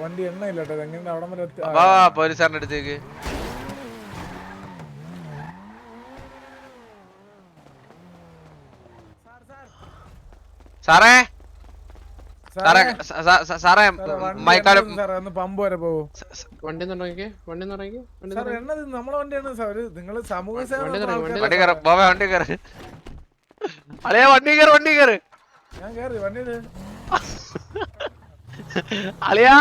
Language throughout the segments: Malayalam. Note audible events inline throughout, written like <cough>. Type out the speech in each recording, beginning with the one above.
വണ്ടി എണ്ണ ഇല്ലട്ടോ എങ്ങനെ അവിടെ വരെ പോലീസാറിന്റെ അടുത്തേക്ക്. സാറേ? സാറേ സാറേ. മൈക്കാലം ഒന്ന് പമ്പ് വരെ പോകും വണ്ടി സാറേ എണ്ണത് നമ്മളെ വണ്ടിയാണ് സാർ നിങ്ങൾ സമൂഹ സേവ വണ്ടി കയറ ബാബ വണ്ടി കയറ. അളിയ വണ്ടി കയറി വണ്ടി കയറി. ഞാൻ കയറി വണ്ടി അളിയാ.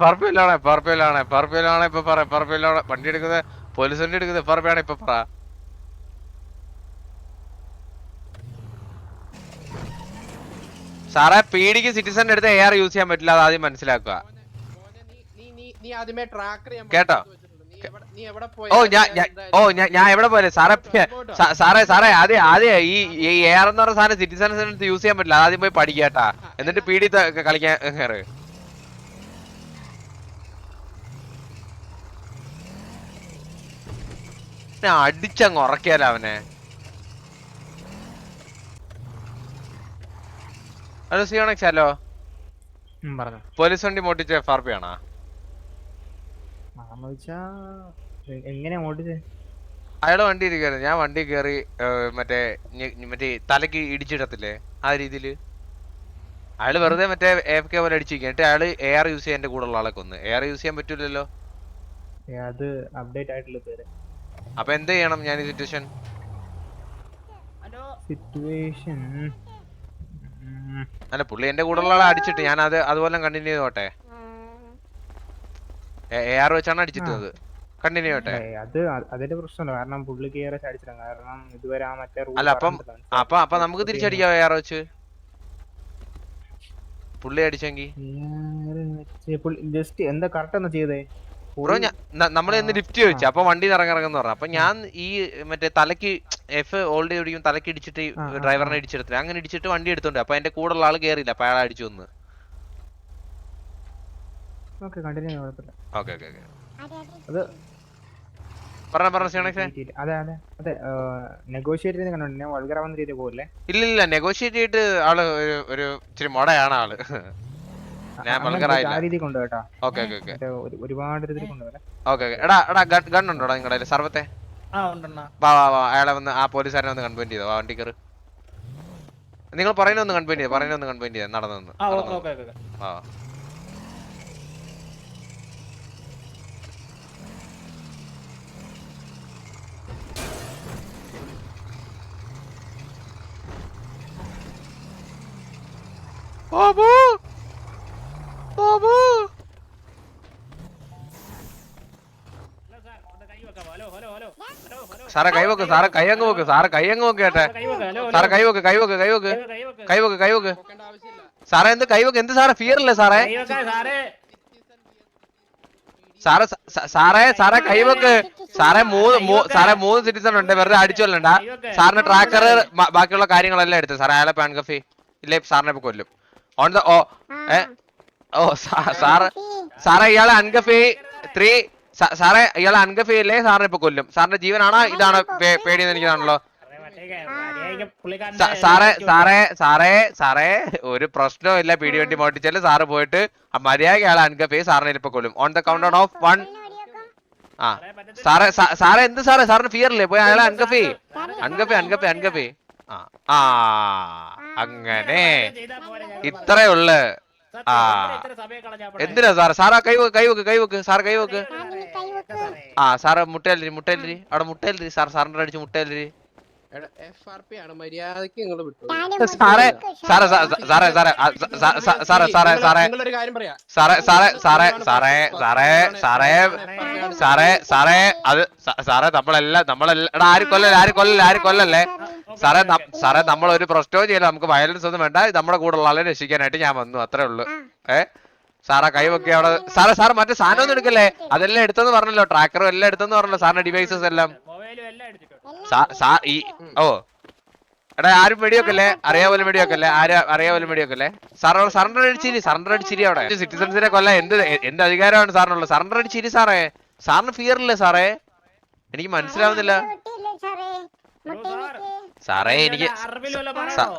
പറപ്പില്ലാണ് പറപ്പില്ലാണ് പറപ്പില്ലാണ് ഇപ്പൊ പറ പറപ്പില്ലാണ് വണ്ടി എടുക്കുന്നത് പോലീസ് വണ്ടി എടുക്കുന്നത് പറപ്പാണ് ഇപ്പൊ പറ. സാറേ പീഡിക്ക് സിറ്റിസന്റെ അടുത്ത് എ ആർ യൂസ് ചെയ്യാൻ പറ്റില്ല അത് ആദ്യം മനസ്സിലാക്കുക. കേട്ടോ? ഓ ഞാൻ- ഓ ഞാൻ എവിടെ പോലെ സാറേ സാറേ സാറേ ആദ്യം ആദ്യം ഈ ഈ എ ആർ എന്ന് പറഞ്ഞ സാധനം സിറ്റിസൺസിനടുത്ത് യൂസ് ചെയ്യാൻ പറ്റില്ല ആദ്യം പോയി പഠിക്കാട്ടാ എന്നിട്ട് പീഡി ത- കളിക്കാൻ കയറ് ഞാൻ അടിച്ചങ്ങ് ഉറക്കിയാലോ അവനെ. Hello സിയോണക്സ് hello. പോലീസ് വണ്ടി മോട്ടിച്ച എഫ് ആർ പി ആണോ അയാൾ വണ്ടി ഇരിക്കുന്നത് ഞാൻ വണ്ടി കേറി മറ്റേ മറ്റേ തലക്ക് ഇടിച്ചിടത്തില്ലേ? ആ രീതിയിൽ. അയാൾ വെറുതെ മറ്റേ എഫ് കെ പോലെ അടിച്ചിരിക്കുക എന്നിട്ട് അയാൾ എ ആർ യൂസ് ചെയ്യാൻ കൂടെ ഉള്ള ആളെ കൊന്ന്. എ ആർ യൂസ് ചെയ്യാൻ പറ്റൂലല്ലോ. അത് അപ്ഡേറ്റ് ആയിട്ടുള്ള പേര്. അപ്പൊ എന്ത് ചെയ്യണം ഞാൻ ഈ സിറ്റുവേഷൻ സിറ്റുവേഷൻ അല്ല പുള്ളി എന്റെ കൂടെ ഉള്ള ആളെ അടിച്ചിട്ട് ഞാൻ അത് അതുപോലെ കണ്ടിന്യൂ ചെയ്തോട്ടെ. എ ആർ വെച്ചാണ് അടിച്ചിട്ടത്. കണ്ടിന്യൂ ചെയ്യട്ടെ അത് അതിന്റെ പ്രശ്നമല്ല. കാരണം പുള്ളി ഏറെ അടിച്ചില്ല കാരണം ഇതുവരെ ആ മറ്റേ റൂൾ അല്ല, അപ്പം- അപ്പ അപ്പൊ നമുക്ക് തിരിച്ചടിക്കാം എ ആർ വെച്ച്? പുള്ളി അടിച്ചെങ്കി. ജസ്റ്റ് എന്താ കറക്റ്റ് എന്താ ചെയ്തേ? ബ്രോ നമ്മൾ ഇന്ന് ലിഫ്റ്റ് ചോദിച്ചു. അപ്പൊ വണ്ടി ഇറങ്ങിറങ്ങുന്ന പറഞ്ഞു. അപ്പൊ ഞാൻ ഈ മറ്റേ തലക്ക് എഫ് ഓൾഡ് ഓടിക്കും തലക്ക് ഇടിച്ചിട്ട് ഡ്രൈവറിനെ ഇടിച്ചെടുത്തില്ല. അങ്ങനെ ഇടിച്ചിട്ട് വണ്ടി എടുത്തോണ്ട് അപ്പൊ എന്റെ ഉള്ള ആൾ കേറിയില്ല. അപ്പൊ അയാൾ അടിച്ചു വന്ന്. ഇല്ലില്ല നെഗോഷിയേറ്റ് ചെയ്തിട്ട് ആൾ ഒരു ഇച്ചിരി മൊടയാണ് ആൾ. ഒരുപാട് രീതിയിൽ കൊണ്ടുപോകല്ലേ ഓക്കെ ഓക്കെ. എടാ എടാ ഗൺ ഉണ്ടോടാ നിങ്ങളുടെ സർവത്തെ വാ വാ വാ അയാളെ വന്ന് ആ പോലീസുകാരനെ ഒന്ന് കൺപെയിന്റ് ചെയ്തോ? വണ്ടി കയറി നിങ്ങൾ പറയുന്ന ഒന്ന് കൺപെയിന്റ് ചെയ്തോ പറയുന്ന ഒന്ന് കൺപെയിന്റ് ചെയ്തോ നടന്നു ആ ഓക്കെ ഓക്കെ ഓക്കെ വാ ബാബു ബാബു സാറെ കൈവെക്ക് സാറെ കൈയങ്ങ് വെക്ക് സാറെ കൈയങ്ങ് വെക്ക് കേട്ടെ സാറെ കൈവെക്ക് കൈവെക്ക് കൈവെക്ക് കൈവെക്ക് കൈവെക്ക് സാറേ എന്ത് കൈവെക്ക് എന്ത് സാറേ ഫിയർ അല്ലേ സാറേ? സാറേ സാറേ സാറേ കൈവെക്ക് സാറേ മൂന്ന് സാറേ മൂന്ന് സിറ്റിസൺ ഉണ്ട്. വെറുതെ അടിച്ചോല്ലണ്ട സാറിന് ട്രാക്കർ ബാക്കിയുള്ള കാര്യങ്ങളെല്ലാം എടുത്ത് സാറേ അയാളെ പാൻ കഫി ഇല്ലേ സാറിനെ ഇപ്പൊ കൊല്ലും. ഓൺ ദ ഓ ഏ? ഓ സാറ് സാറേ ഇയാളെ അൻകഫി ത്രീ സാറേ ഇയാളെ അൻകഫി അല്ലേ? സാറിനെ ഇപ്പൊ കൊല്ലും. സാറിന്റെ ജീവനാണോ? ഇതാണ് പേടിയെന്ന് എനിക്കാണല്ലോ സാറേ സാറേ സാറേ സാറേ ഒരു പ്രശ്നവും ഇല്ല. പീടി വണ്ടി മോട്ടിച്ചാൽ സാറ് പോയിട്ട് മര്യാദ അയാളെ അൻകഫി സാറിനെ ഇപ്പൊ കൊല്ലും. On the count of one ആ സാറേ സാറേ എന്ത് സാറേ? സാറിന് ഫിയർ അല്ലേ പോയി അയാളെ അൻകഫി അൻകഫി അൻകഫി അൻകഫി ആ അങ്ങനെ. ഇത്രേ ഉള്ളു. ആ. എന്തിനാ സാറേ? സാറാ കൈവക്ക് കൈവക്ക് കൈവക്ക് സാർ കൈവക്ക് ആ സാറ് മുട്ടയിലിരി മുട്ടയിലിരി അവിടെ മുട്ടയിലിരി സാർ സാറിന്റെ അടിച്ച് മുട്ടയിലിരി എഫ് ആർ പി ആണ്. മര്യാദയ്ക്ക് നിങ്ങൾ വിട്ടു. സാറേ സാറേ സാ- സാ- സാറേ സാറേ ആ, സ- സ- സ- സാറേ സാറേ സാറേ. കാര്യം പറയാ. സാറേ സാറേ സാറേ സാറേ സാറേ സാറേ സാറേ സാറേ അത് സ- സാറേ നമ്മളെല്ലാം നമ്മളെല്ലാം ആരും കൊല്ലല്ലേ ആര് കൊല്ലല്ലേ ആര് കൊല്ലല്ലേ? സാറേ സാറേ നമ്മൾ ഒരു പ്രശ്നവും ചെയ്യില്ല നമുക്ക് വയലൻസ് ഒന്നും വേണ്ട. നമ്മുടെ കൂടെ ഉള്ള ആളെ രക്ഷിക്കാനായിട്ട് ഞാൻ വന്നു അത്രേ ഉള്ളൂ. ഏ? സാറാ കൈവൊക്കെ അവിടെ സാറേ സാർ മറ്റേ സാധനം ഒന്നും എടുക്കല്ലേ? അതെല്ലാം എടുത്തെന്ന് പറഞ്ഞല്ലോ ട്രാക്കറും എല്ലാം എടുത്തെന്ന് പറഞ്ഞല്ലോ സാറിന്റെ ഡിവൈസസ് എല്ലാം. ഈ ഓ. എടാ ആരും വെടിവെക്കല്ലേ? അറിയാപോലെ വെടിവെക്കല്ലേ? ആരും അറിയാപോലെ വെടിവെക്കല്ലേ? സാർ അവിടെ സറണ്ടർ അടിച്ചിരി സറണ്ടർ അടിച്ചിരി അവിടെ. സിറ്റിസൺസിനെ കൊല്ലാൻ എന്ത് എന്ത് അധികാരമാണ് സാറിനുള്ളത്? സറണ്ടർ അടിച്ചിരി സാറേ. സാറിന് ഫിയർ ഇല്ലേ സാറേ? എനിക്ക് മനസ്സിലാവുന്നില്ല. സാറേ എനിക്ക്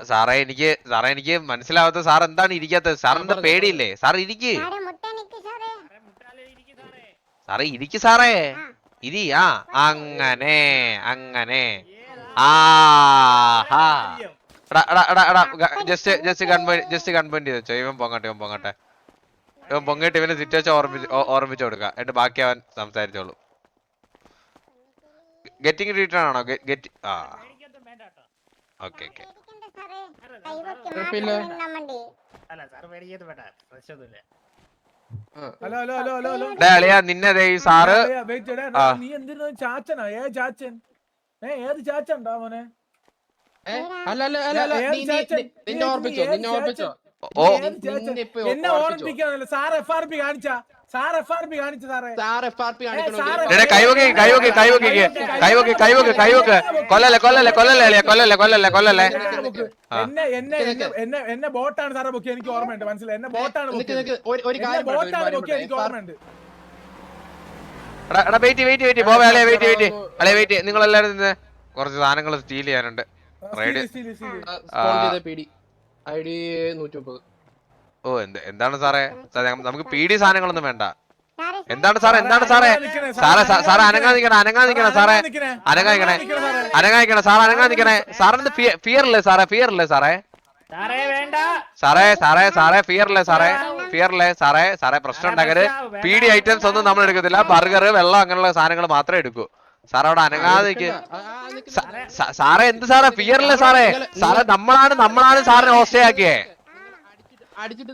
സാറേ എനിക്ക് സാറേ എനിക്ക് മനസ്സിലാവാത്ത സാർ എന്താണ് ഇരിക്കാത്തത്? സാറിന്റെ പേടിയില്ലേ? സാർ ഇരിക്ക്. സാറേ, മുട്ടാലേ ഇരിക്ക് സാറേ. സാറേ ഇരിക്ക് സാറേ. ഇരി ആ അങ്ങനെ അങ്ങനെ. ആഹാ കാര്യം. എടാ എടാ എടാ എടാ just just gunpoint just gunpoint ചെയ്ത്? വെച്ചോ ഇവൻ പൊങ്ങട്ടെ ഇവൻ പൊങ്ങട്ടെ. ഇവൻ പൊങ്ങിട്ട് ഇവന് സിറ്റുവേഷൻ ഓർമ്മിച്ച് ഓർമ്മിച്ച് കൊടുക്കുക എന്നിട്ട് ബാക്കി അവൻ സംസാരിച്ചോളൂ. ഗെറ്റിംഗ് റീറ്റേൺ ആണോ? ഗെറ്റ് ആ. Okay okay. കുഴപ്പമില്ല അല്ല സാർ പേടിക്കൊന്നും വേണ്ട പ്രശ്നമൊന്നുമില്ല. ആ. Hello hello hello hello hello. Day അളിയാ നിന്നെ ദേ ഈ സാറ്. നീ എന്തിനാ ചാച്ചനാ? ഏ ചാച്ചൻ? ഏ ഏത് ചാച്ചണ്ടാ മോനെ? അല്ല അല്ല അല്ല അല്ല? നിന്നെ ഓർപ്പിച്ചോ നിന്നെ ഓർപ്പിച്ചോ. ഓ. എന്നെ ഓർപ്പിച്ചോ. ഓർമ്മിപ്പിക്കാനല്ല. സാർ എഫ് ആർ പി കാണിച്ച. സാർ എഫ് ആർ പി കാണിച്ച സാറേ. Sir F R P sir കാണിക്കണമെങ്കിൽ എടാ കൈവക്കി കൈവക്കി കൈവക്കി കൈവക്കി കൈവക്കി കൈവക്ക് കൊല്ലല്ലേ കൊല്ലല്ലേ കൊല്ലല്ലേ അളിയാ കൊല്ലല്ലേ കൊല്ലല്ലേ കൊല്ലല്ലേ. ആ. എന്നെ എന്നെ എന്നെ എന്നെ എന്നെ ബോട്ടാണ് സാറേ ബുക്ക് എനിക്ക് ഓർമ്മയുണ്ട് മനസ്സിലായി? എന്നെ ബോട്ടാണ് ബുക്ക്. എനിക്ക്. ഓർമ്മയുണ്ട്. എടാ വെയിറ്റ് വെയിറ്റ് വെയിറ്റ് പോവേ അളേ വെയിറ്റ് വെയിറ്റ് അളേ വെയിറ്റ് നിങ്ങൾ എല്ലാവരും നിന്ന് കുറച്ച് സാധനങ്ങൾ സ്റ്റീൽ ചെയ്യാനുണ്ട്. റൈഡ്. ഐ ഡി നൂറ്റി മുപ്പത് ഓ എന്ത് എന്താണ് സാറേ? നമുക്ക് പി പീഡി സാധനങ്ങളൊന്നും വേണ്ട. എന്താണ് സാറേ എന്താണ് സാറേ സാറേ സാറേ? അനങ്ങാ നിക്കണേ അനങ്ങാ നിക്കണേ സാറേ. അനങ്ങാ നിക്കണേ. അനങ്ങാ നിക്കണേ സാറേ. അനങ്ങാ നിക്കണേ സാറിന് ഫിയർ ഇല്ലേ സാറേ. ഫിയർ ഇല്ലേ സാറേ സാറേ വേണ്ട. സാറേ സാറേ സാറേ ഫിയർ ഇല്ലേ സാറേ ഫിയർ ഇല്ലേ സാറേ സാറേ പ്രശ്നം ഉണ്ടാക്കരുത് പീഡി ഐറ്റംസ് ഒന്നും നമ്മൾ എടുക്കത്തില്ല. ബർഗർ വെള്ളം അങ്ങനെയുള്ള സാധനങ്ങൾ മാത്രമേ എടുക്കൂ. സാറേ അവിടെ അനങ്ങാതെ സാറേ. എന്ത് സാറേ? ഫിയർ ഇല്ലേ സാറേ സാറേ നമ്മളാണ് നമ്മളാണ് സാറിനെ ഹോസ്റ്റയാക്കിയേ അടിച്ചിട്ട് അടിച്ചിട്ട്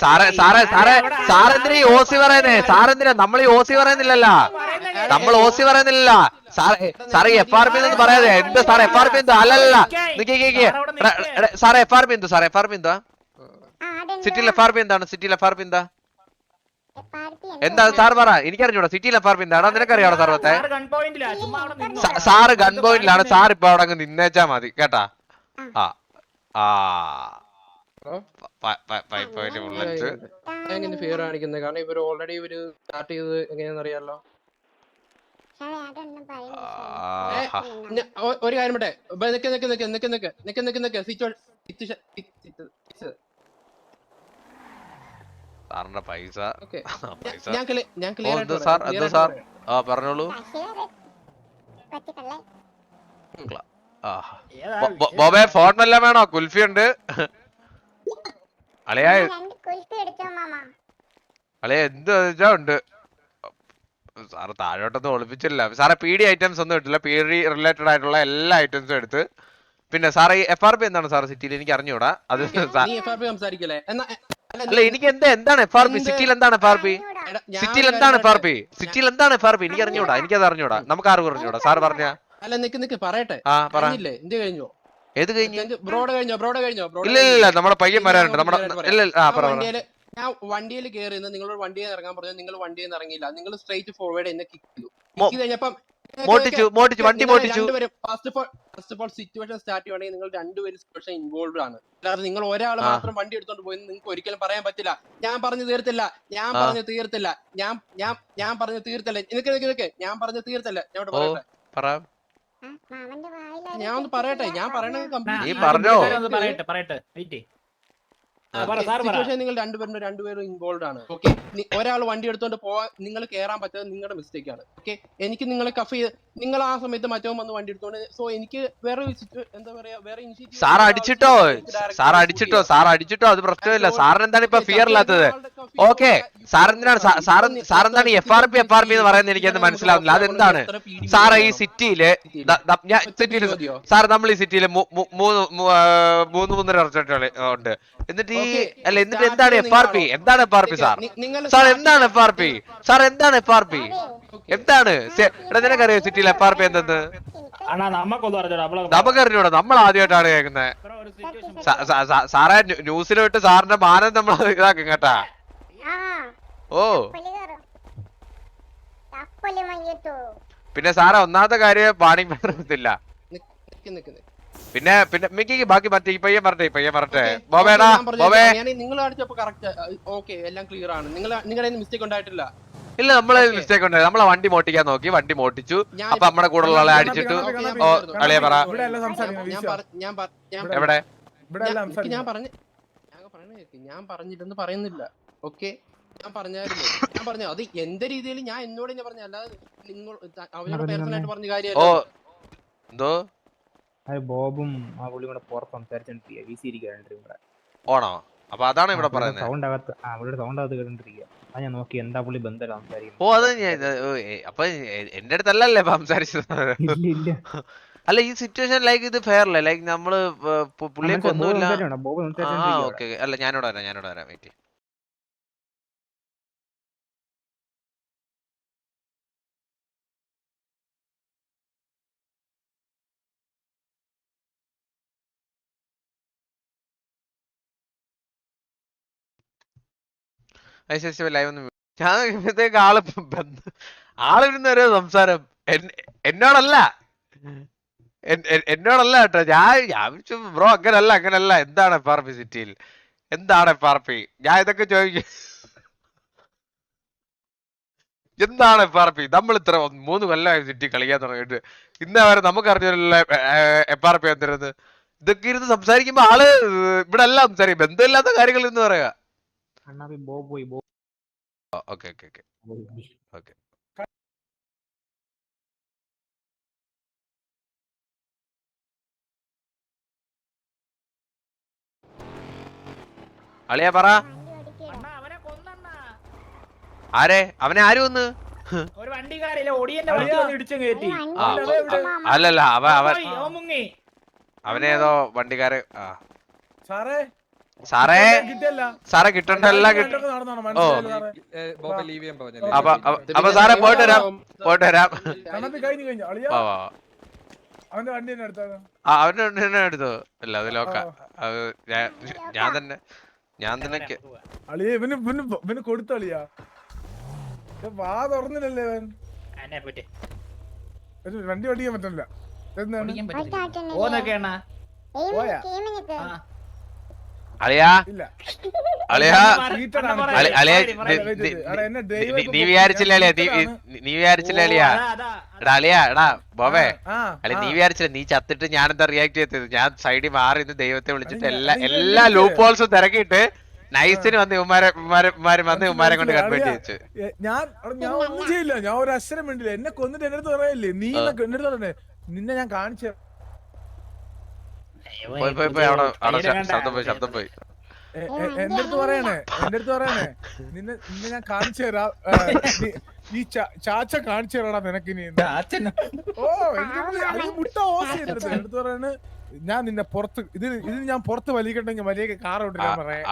സാറേ സാറേ സാറേ സാറെന്തിനാ ഈ ഓസി പറയുന്നേ? സാറെന്തിനാ നമ്മൾ ഈ ഓസി പറയുന്നില്ലല്ലോ. നമ്മൾ ഓസി പറയുന്നില്ല സാറേ എഫ് ആർ പി എന്ന് പറയാതെ എന്ത് സാറേ എഫ് ആർ പി എന്തോ? അല്ലല്ല സാറേ എഫ് ആർ പി എന്തോ? സാറേ എഫ് ആർ പി എന്തോ സിറ്റിയിൽ എഫ് ആർ പി എന്താണ്? സിറ്റിയിൽ എഫ് ആർ പി എന്താ? എന്താ സാർ പറ. എനിക്കറിഞ്ഞൂടാ. സിറ്റിയിൽ എഫ് ആർ പി എന്താണോ നിനക്കറിയാണോ സാറത്തെ സാർ ഗൺ പോയിന്റില്ല ചുമ്മാ അവിടെ നിന്നോ. സ- സാറ് ഗൺ പോയിന്റിലാണ് സാർ ഇപ്പൊ അവിടെ അങ്ങ് നിന്നേച്ചാ മതി. കേട്ടാ? ആ. ആ. Point bullet. ഞാൻ ഫിയർ കാണിക്കുന്നത്? കാരണം ഇവർ ഓൾറെഡി ഇവർ സ്റ്റാർട്ട് ചെയ്തത് എങ്ങനെയാണെന്ന് അറിയാലോ. ഒരു കാര്യം പറ്റേ നിക്ക് നിക്ക് നിക്ക് നിക്ക് നിക്ക് നിക്ക് നിക്ക് നിക്ക്. സിറ്റുവേഷൻ സാറിന്റെ പൈസ. ഓക്കെ. <laughs> പൈസ. ഞാൻ പറഞ്ഞോളൂ. ബോബേ ഫോൺ വല്ലതും വേണോ? കുൽഫി ഉണ്ട്. അളിയാ അളിയ എന്ത് വെച്ചാ ഉണ്ട്? സാറ് താഴോട്ടൊന്നും ഒളിപ്പിച്ചില്ല സാറെ പി ഡി ഐറ്റംസ് ഒന്നും ഇട്ടില്ല. പി ഡി റിലേറ്റഡ് ആയിട്ടുള്ള എല്ലാ ഐറ്റംസും എടുത്ത്. പിന്നെ സാറേ ഈ എഫ് ആർ പി എന്താണ് സാർ സിറ്റിയിൽ? എനിക്ക് അറിഞ്ഞൂടാ. അത് അല്ല എനിക്ക് എന്താ എന്താണ് എഫ് ആർ പി സിറ്റിയിൽ എന്താണ് എഫ് ആർ പി സിറ്റിയിൽ എന്താണ് എഫ് ആർ പി സിറ്റിയിൽ എന്താണ് എഫ് ആർ പി എനിക്ക് അറിഞ്ഞൂടാ. എനിക്കത് അറിഞ്ഞൂടാ. നമുക്ക് ആർക്കും അറിഞ്ഞൂടാ? സാർ പറഞ്ഞ. അല്ല നിക്ക് നിക്ക് പറയട്ടെ. ആ പറ. കഴിഞ്ഞില്ലേ? എന്ത് കഴിഞ്ഞോ? ഏത് കഴിഞ്ഞു? ബ്രോഡ് കഴിഞ്ഞോ? ബ്രോഡ് കഴിഞ്ഞോ? ഇല്ല ഇല്ല നമ്മുടെ പയ്യൻ വരാനുണ്ട്. നമ്മുടെ ഇല്ല ആ പറ ഞാൻ വണ്ടിയിൽ കയറി നിങ്ങളോട് വണ്ടിയിൽ ഇറങ്ങാൻ പറഞ്ഞു നിങ്ങൾ വണ്ടിയിൽ നിന്ന് ഇറങ്ങിയില്ല. നിങ്ങൾ സ്ട്രൈറ്റ് ഫോർവേഡ് എന്നെ കിക്ക് ചെയ്തു. കിക്ക് കഴിഞ്ഞപ്പം മോട്ടിച്ചു മോട്ടിച്ചു വണ്ടി മോട്ടിച്ചു first of all first of all situation start ചെയ്യുവാണെങ്കിൽ നിങ്ങൾ രണ്ടുപേരും സിറ്റുവേഷൻ ഇൻവോൾവ് ആണ്. അല്ലാതെ നിങ്ങൾ ഒരാൾ മാത്രം വണ്ടി എടുത്തോണ്ട് പോയി നിങ്ങൾക്ക് ഒരിക്കലും പറയാൻ പറ്റില്ല. ഞാൻ പറഞ്ഞു തീർത്തില്ല ഞാൻ പറഞ്ഞു തീർത്തില്ല ഞാൻ ഞാൻ ഞാൻ പറഞ്ഞു തീർത്തില്ല. നിനക്ക് നിനക്ക് നിനക്ക് ഞാൻ പറഞ്ഞു തീർത്തില്ല. ഞാൻ പറയട്ടെ. പറ. ഞാൻ ഒന്ന് പറയട്ടെ ഞാൻ പറയണത് നീ പറഞ്ഞോ? പറയട്ടെ പറയട്ടെ വെയിറ്റ് സിറ്റുവേഷൻ നിങ്ങൾ രണ്ടുപേരും രണ്ടുപേരും ഇൻവോൾവ് ആണ്. ഓക്കെ ഒരാൾ വണ്ടി എടുത്തോണ്ട് പോവാൻ നിങ്ങൾ കേറാൻ പറ്റാതെ നിങ്ങളുടെ മിസ്റ്റേക്ക് ആണ്. ഓക്കെ എനിക്ക് നിങ്ങളെ കഫ് ചെയ്ത് നിങ്ങൾ ആ സമയത്ത് മറ്റോ വന്ന് വണ്ടി എടുത്തോണ്ട് സോ എനിക്ക് വേറെ എന്താ പറയാ വേറെ സാർ അടിച്ചിട്ടോ? സാർ അടിച്ചിട്ടോ? സാർ അടിച്ചിട്ടോ? അത് പ്രശ്നമില്ല. സാറിന് എന്താണ് ഇപ്പൊ ഫിയർ ഇല്ലാത്തത് ഓക്കെ സാറെന്തിനാണ് സാർ എന്തിനാണ്? സാർ സാർ എന്താണ് F R P F R P എന്ന് പറയുന്നത് എനിക്ക് അത് മനസ്സിലാവുന്നില്ല. അതെന്താണ്? സാർ ഈ സിറ്റിയിൽ സിറ്റിയിൽ സാർ നമ്മൾ ഈ സിറ്റിയിൽ മൂന്ന് മൂന്ന് മൂന്നര ഉണ്ട്. എന്നിട്ട് ഈ അല്ല എന്നിട്ട് എന്താണ് എഫ് ആർ പി എന്താണ് F R P sir? Sir എന്താണ് എഫ് ആർ പി സാർ എന്താണ് എഫ് ആർ പി എന്താണ്? എടാ നിനക്കറിയോ സിറ്റിയിൽ എഫ് ആർ പി എന്തെന്ന്? അണ്ണാ നമ്മക്കൊന്നും അറിഞ്ഞൂടാ നമുക്ക് അറിഞ്ഞൂടാ നമ്മൾ ആദ്യമായിട്ടാണ് കേൾക്കുന്നത് സാറേ ന്യൂസിലോട്ട് ന്യൂസിൽ വിട്ട് സാറിന്റെ മാനം നമ്മൾ ഇതാക്കും കേട്ടാ. ആ. ഓ. പിന്നെ സാറേ ഒന്നാമത്തെ കാര്യം വാണിംഗ് നിക്ക് നിക്ക് നിക്ക്. പിന്നെ പിന്നെ മിക്കി ബാക്കി മറ്റേ ഈ പയ്യൻ പറഞ്ഞേ ഈ പയ്യൻ പറഞ്ഞേ ബോബേടാ ബോബേ. ഞാൻ നിങ്ങൾ അടിച്ചപ്പോ കറക്റ്റ് ഓക്കെ എല്ലാം ക്ലിയർ ആണ്. നിങ്ങൾ നിങ്ങളുടെ മിസ്റ്റേക്ക് ഉണ്ടായിട്ടില്ല? ഇല്ല നമ്മളെ മിസ്റ്റേക്ക് ഉണ്ടായി. നമ്മളെ വണ്ടി മോട്ടിക്കാൻ നോക്കി വണ്ടി മോട്ടിച്ചു അപ്പൊ നമ്മുടെ കൂടെ ഉള്ള ആളെ അടിച്ചിട്ട്. ഓ അളിയ പറ. എവിടെ? ഇവിടെ എല്ലാം ഞാൻ- പറഞ്ഞു ഞാൻ പറഞ്ഞു ഞാൻ പറയണ കേക്ക് ഞാൻ പറഞ്ഞില്ലെന്ന് പറയുന്നില്ല. ഓക്കെ ഞാൻ പറഞ്ഞായിരുന്നു. ഞാൻ പറഞ്ഞു അത് എന്റെ രീതിയിൽ ഞാൻ എന്നോട് ഞാൻ പറഞ്ഞു അല്ലാതെ നിങ്ങൾ അവനോട് പറഞ്ഞോ, പേഴ്സണൽ പറഞ്ഞ ഓ കാര്യമല്ല എന്തോ? അത് ബോബും ആ പുള്ളി കൂടെ പുറത്ത് സംസാരിച്ചോണ്ടിരിക്കുക വീശിയിരിക്കുക രണ്ടുപേരും കൂടെ. ഓണോ അപ്പൊ അതാണ് ഇവിടെ പറയുന്നത് സൗണ്ട് അകത്ത് ആ പുള്ളിയുടെ സൗണ്ട് അകത്ത് കേട്ടിരിക്കുക അത് ഞാൻ നോക്കി എന്താ പുള്ളി ബന്ധം സംസാരിക്കുന്നത് ഓ അത് അപ്പൊ എന്റെ അടുത്തല്ലല്ലേ സംസാരിച്ചത്? ഇല്ല അല്ല ഈ സിറ്റുവേഷൻ ലൈക്ക് ഇത് ഫെയർ അല്ലേ? ലൈക്ക് നമ്മൾ പ- പു- പുള്ളിയൊക്കെ ബോബ് ഒന്നുമില്ല സംസാരിച്ചോണ്ടോ? ബോബ് ആ ഓക്കെ അല്ല ഞാനിവിടെ വരാം ഞാനിവിടെ വരാം. വെയിറ്റ് ലൈവ് ഒന്ന്. ഞാൻ ഇപ്പോഴത്തേക്ക് ആൾ ആളിരുന്ന ഒരു സംസാരം. എന്നോടല്ല. എന്നോടല്ല കേട്ടോ. ഞാൻ ഞാൻ ബ്രോ അങ്ങനല്ല അങ്ങനല്ല. എന്താണ് എഫ് ആർ പി സിറ്റിയിൽ എന്താണ് എഫ് ആർ പി ഞാൻ ഇതൊക്കെ ചോദിക്കും. എന്താണ് എഫ് ആർ പി നമ്മൾ ഇത്ര മൂന്ന് കൊല്ലമായി സിറ്റി കളിക്കാൻ തുടങ്ങിയിട്ട്. ഇന്നേ വരെ നമുക്ക് അറിഞ്ഞില്ല എഫ് ആർ പി എന്തിരുന്നത് ഇതൊക്കെ ഇരുന്ന് സംസാരിക്കുമ്പോ ആൾ ഇവിടെ അല്ല സംസാരിക്കും. ബന്ധമില്ലാത്ത കാര്യങ്ങൾ എന്ന് പറയാ അണ്ണാ ബോ പോയി ബോ ഓക്കെ ഓക്കെ ഓക്കെ. ഓക്കെ. അളിയാ പറ. അണ്ണാ അവനെ കൊന്നണ്ണാ. ആരെ? അവനെ ആര് വന്ന്. അല്ലല്ല അവ അവൻ അവൻ അവനേതോ വണ്ടിക്കാരെ ആ. സാറേ സാറേ സാറേ കിട്ടണ്ടല്ല കിട്ടും അപ്പൊ സാറേ പോയിട്ട് വരാം. പോയിട്ട് വരാം. അവന്റെ വണ്ടി തന്നെ എടുത്തു. അല്ല അത് ലോക്ക അത് ഞാൻ- ഞാൻ തന്നെ ഞാൻ തന്നെ അളിയെ ഇവന് ഇവന് ഇവന് കൊടുത്തു അളിയാ? വാ തുറന്നില്ലല്ലേ ഇവൻ വണ്ടി ഓടിക്കാൻ പറ്റില്ല എന്താണ് പോയാ? അളിയാ? അളിയാ? അളിയാ. നി- വിചാരിച്ചില്ല അളിയാ നീ വിചാരിച്ചില്ല അളിയാ? എടാ അളിയാ എടാ ബോബേ. അല്ലെ നീ വിചാരിച്ചില്ല നീ ചത്തിട്ട് ഞാൻ എന്താ റിയാക്ട് ചെയ്തത്? ഞാൻ സൈഡിൽ മാറി നിന്ന് ദൈവത്തെ വിളിച്ചിട്ട് എല്ലാ എല്ലാ. ലൂപ്പ് ഹോൾസും തിരക്കിയിട്ട് നൈസിന് വന്ന് ഉമ്മാരെ വന്ന് ഉമ്മാരെ കൊണ്ട് കൺവേർട്ട്. ചെയ്യിച്ചു. ഞാൻ ഞാൻ ഒന്നും ചെയ്യില്ല. ഞാൻ ഒരു അക്ഷരം വേണ്ടില്ല എന്നെ കൊന്നിട്ട് എന്റെ അടുത്ത് പറയല്ലേ? നീ എന്നെ നിന്നെ ഞാൻ കാണിച്ച പോയി പോയി പോയി അവിടെ അവിടെ ശബ്ദം പോയി ശബ്ദം പോയി. എന്റെ അടുത്ത് പറയണേ എന്റെ അടുത്ത് പറയണേ. നിന്നെ നിന്നെ ഞാൻ കാണിച്ചു തരാം ഈ ചാച്ച കാണിച്ചു തരാടാ നിനക്ക് ഇനി ഓ എനിക്ക് മുട്ട ഓസ് എന്റെ അടുത്ത് എന്റെ ഞാൻ നിന്നെ പുറത്ത് ഇത് ഇത് ഞാൻ പുറത്ത് വലിക്കണ്ടെങ്കിൽ വലിയ കാർ ഓടില്ല പറയാ